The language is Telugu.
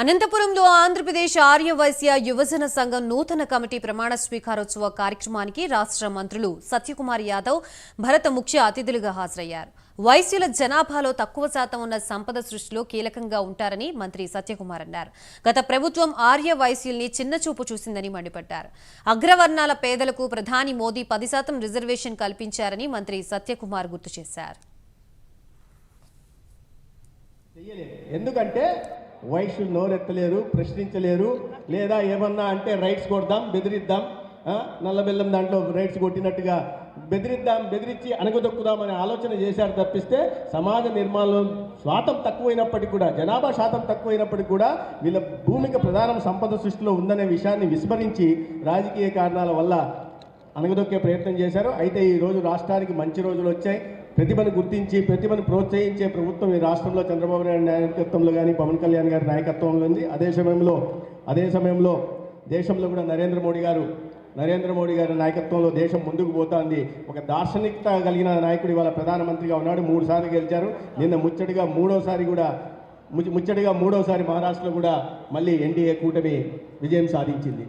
అనంతపురంలో ఆంధ్రప్రదేశ్ ఆర్యవైశ్య యువజన సంఘం నూతన కమిటీ ప్రమాణ స్వీకారోత్సవ కార్యక్రమానికి రాష్ట్ర మంత్రులు సత్యకుమార్ యాదవ్ భరత ముఖ్య అతిథులుగా హాజరయ్యారు. వైశ్యుల జనాభాలో తక్కువ శాతం ఉన్న సంపద సృష్టిలో కీలకంగా ఉంటారని మంత్రి సత్యకుమార్ అన్నారు. గత ప్రభుత్వం ఆర్య వైశ్యుల్ని చిన్నచూపు చూసిందని మండిపడ్డారు. అగ్రవర్ణాల పేదలకు ప్రధాని మోదీ పది శాతం రిజర్వేషన్ కల్పించారని మంత్రి సత్యకుమార్ గుర్తు చేశారు. ఎందుకంటే వైశ్యులు నోరెత్తలేరు ప్రశ్నించలేరు. లేదా ఏమన్నా అంటే రైట్స్ కొడదాం బెదిరిద్దాం నల్లబెల్లం దాంట్లో రైట్స్ కొట్టినట్టుగా బెదిరిద్దాం బెదిరించి అణగదొక్కుదాం అనే ఆలోచన చేశారు తప్పిస్తే సమాజ నిర్మాణం శాతం తక్కువైనప్పటికీ కూడా జనాభా శాతం తక్కువైనప్పటికీ కూడా వీళ్ళ భూమిక ప్రధానం సంపద సృష్టిలో ఉందనే విషయాన్ని విస్మరించి రాజకీయ కారణాల వల్ల అణగదొక్కే ప్రయత్నం చేశారు. అయితే ఈ రోజు రాష్ట్రానికి మంచి రోజులు వచ్చాయి. ప్రతిభను గుర్తించి ప్రతిభను ప్రోత్సహించే ప్రభుత్వం ఈ రాష్ట్రంలో చంద్రబాబు నాయుడు నాయకత్వంలో కానీ పవన్ కళ్యాణ్ గారి నాయకత్వంలో ఉంది. అదే సమయంలో అదే సమయంలో దేశంలో కూడా నరేంద్ర మోడీ గారు నరేంద్ర మోడీ గారి నాయకత్వంలో దేశం ముందుకు పోతోంది. ఒక దార్శనికత కలిగిన నాయకుడు ఇవాళ ప్రధానమంత్రిగా ఉన్నాడు. మూడు సార్లు గెలిచారు. నిన్న ముచ్చటగా మూడోసారి కూడా ముచ్చటిగా ముచ్చటగా మూడోసారి మహారాష్ట్రలో కూడా మళ్ళీ ఎన్డీఏ కూటమి విజయం సాధించింది.